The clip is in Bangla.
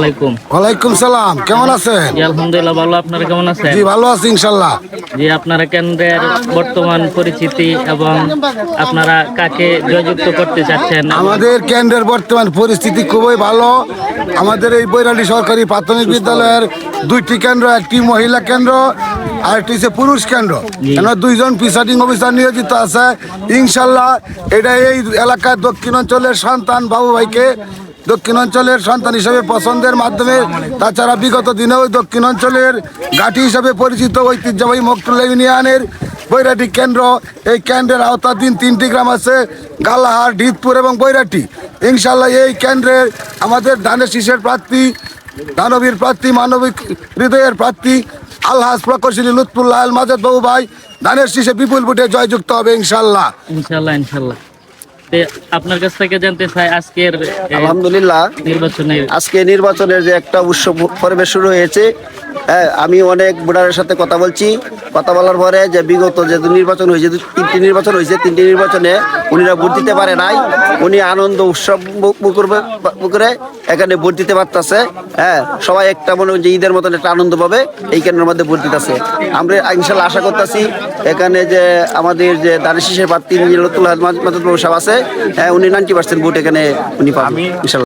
আলাইকুম। ওয়ালাইকুম সালাম কেমন আছেন? জি আলহামদুলিল্লাহ ভালো। আপনারা কেমন আছেন? জি ভালো আছি জি আপনারা কেন্দ্রের বর্তমান পরিচিতি এবং আপনারা কাকে জয়যুক্ত করতে চাচ্ছেন? আমাদের কেন্দ্রের বর্তমান পরিস্থিতি খুবই ভালো। আমাদের এই বৈরালী সরকারি প্রাথমিক বিদ্যালয়ের দুইটি কেন্দ্র একটি মহিলা কেন্দ্র আর একটি হচ্ছে পুরুষ কেন্দ্র। কেন দুইজন প্রিসাইডিং অফিসার নিয়োজিত আছে? ইনশাল্লাহ এটা এই এলাকার দক্ষিণ অঞ্চলের সন্তান বাবু ভাইকে দক্ষিণ অঞ্চলের সন্তান হিসেবে পছন্দের মাধ্যমে, তাছাড়া বিগত দিনেও দক্ষিণ অঞ্চলের ঘাঁটি হিসেবে পরিচিত ঐতিহ্যবাহী মকটুল্লা ইউনিয়নের বৈরাটি কেন্দ্র। এই কেন্দ্রের আওতাধীন তিনটি গ্রাম আছে, গালাহার, ডিতপুর এবং বৈরাটি। ইনশাল্লাহ এই কেন্দ্রের আমাদের ধানের শীষের প্রার্থী, দানবীর প্রার্থী, মানবিক হৃদয়ের প্রার্থী, আলহাজ প্রকৌশলী লুৎফুল্লাহ মাজেদ বাবু ভাই ধানের শীষে বিপুল ভোটে জয়যুক্ত হবে ইনশাল্লাহ ইনশাল্লাহ ইনশাল্লাহ আপনার কাছ থেকে জানতে চাই আজকের আলহামদুলিল্লাহ। নির্বাচনের। আজকে নির্বাচনের যে একটা উৎসব পরিবেশ শুরু হয়েছে হ্যাঁ, আমি অনেক ভোটারের সাথে কথা বলছি। কথা বলার পরে যে বিগত যে নির্বাচন হয়েছে তিনটি নির্বাচন হয়েছে তিনটি নির্বাচনে উনিরা ভোট দিতে পারে নাই। উনি আনন্দ উৎসব করে এখানে ভোট দিতে পারতেছে। হ্যাঁ সবাই একটা মনে হয় যে ঈদের মতন একটা আনন্দ পাবে এই কেন্দ্রের মধ্যে ভোট দিতেছে। আমরা ইনশাল্লাহ আশা করতেছি এখানে যে আমাদের যে দানিশিসের প্রার্থী লতুল মাদুর সাহেব আছে হ্যাঁ উনি নাইনটি পার্সেন্ট ভোট এখানে উনি পাবেন ইনশাল্লাহ।